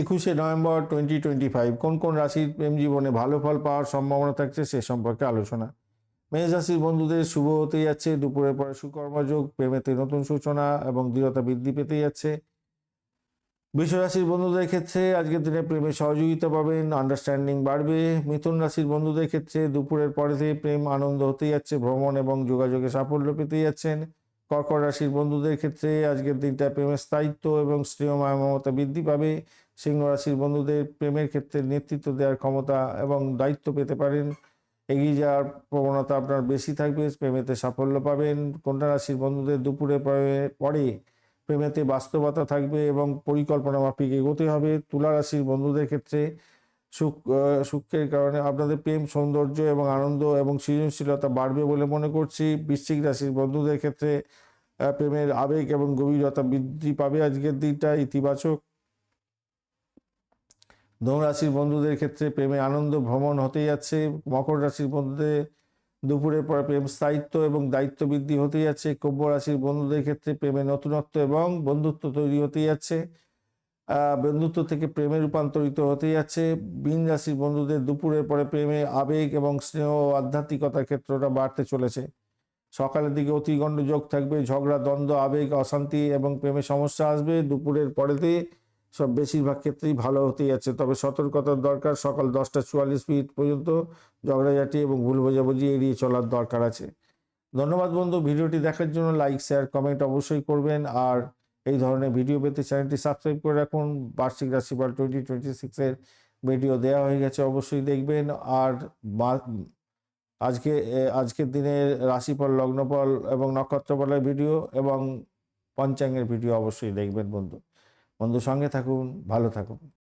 একুশে November twenty twenty five কোন কোন রাশির প্রেম জীবনে ভালো ফল পাওয়ার সম্ভাবনা থাকছে সে সম্পর্কে আলোচনা। মেষ রাশির বন্ধুদের শুভ হতে যাচ্ছে, দুপুরের পরে সুকর্মযোগ প্রেমেতে নতুন সূচনা এবং দৃঢ়তা বৃদ্ধি পেতে যাচ্ছে। রাশির বন্ধুদের ক্ষেত্রে আজকের দিনে প্রেমে সহযোগিতা পাবেন আন্ডারস্ট্যান্ডিং বাড়বে। মিথুন রাশির বন্ধুদের ক্ষেত্রে দুপুরের পরে থেকে প্রেম আনন্দ হতে যাচ্ছে, ভ্রমণ এবং যোগাযোগে সাফল্য পেতে যাচ্ছেন। কর্কট রাশির বন্ধুদের ক্ষেত্রে আজকের দিনটা প্রেমের স্থায়িত্ব এবং স্নেহ মমতা বৃদ্ধি পাবে। সিংহ রাশির বন্ধুদের প্রেমের ক্ষেত্রে নেতৃত্ব দেওয়ার ক্ষমতা এবং দায়িত্ব পেতে পারেন। এগিয়ে যাওয়ার প্রবণতা আপনার বেশি থাকবে, প্রেমেতে সাফল্য পাবেন। কন্যা রাশির বন্ধুদের দুপুরে পরে- পরে প্রেমেতে বাস্তবতা থাকবে এবং পরিকল্পনা মাফিক এগোতে হবে। তুলা রাশির বন্ধুদের ক্ষেত্রে সুখ সুখের কারণে আপনাদের প্রেম, সৌন্দর্য এবং আনন্দ এবং সৃজনশীলতা বাড়বে বলে মনে করছি। বৃশ্চিক রাশির বন্ধুদের ক্ষেত্রে প্রেমের আবেগ এবং গভীরতা বৃদ্ধি পাবে আজকের দিনটা ইতিবাচক। ধনু রাশির বন্ধুদের ক্ষেত্রে প্রেমে আনন্দ, ভ্রমণ হতে যাচ্ছে। মকর রাশির বন্ধুদের দুপুরের পর প্রেম স্থায়িত্ব এবং দায়িত্ব বৃদ্ধি হতে যাচ্ছে। কুম্ভ রাশির বন্ধুদের ক্ষেত্রে প্রেমে নতুনত্ব এবং বন্ধুত্ব তৈরি হতে যাচ্ছে। বন্ধুত্ব থেকে প্রেমে রূপান্তরিত হতে যাচ্ছে। বীন রাশির বন্ধুদের দুপুরের পরে প্রেমে আবেগ এবং স্নেহ ও আধ্যাত্মিকতার ক্ষেত্রটা বাড়তে চলেছে। সকালের দিকে অতিগণ্ড যোগ থাকবে, ঝগড়া, দ্বন্দ্ব, আবেগ, অশান্তি এবং প্রেমে সমস্যা আসবে। দুপুরের পরেতে সব বেশিরভাগ ক্ষেত্রেই ভালো হতে যাচ্ছে। তবে সতর্কতার দরকার, সকাল দশটা চুয়াল্লিশ মিনিট পর্যন্ত ঝগড়াঝাটি এবং ভুল বোঝাবুঝি এড়িয়ে চলার দরকার আছে। ধন্যবাদ বন্ধু, ভিডিওটি দেখার জন্য লাইক, শেয়ার, কমেন্ট অবশ্যই করবেন। আর এই ধরনের ভিডিও পেতে চ্যানেলটি সাবস্ক্রাইব করে রাখুন। বার্ষিক রাশিফল টোয়েন্টি টোয়েন্টি সিক্সের ভিডিও দেওয়া হয়ে গেছে, অবশ্যই দেখবেন। আর আজকে আজকের দিনের রাশিফল, লগ্নফল এবং নক্ষত্রফলের ভিডিও এবং পঞ্চাঙ্গের ভিডিও অবশ্যই দেখবেন বন্ধু। বন্ধু সঙ্গে থাকুন, ভালো থাকুন।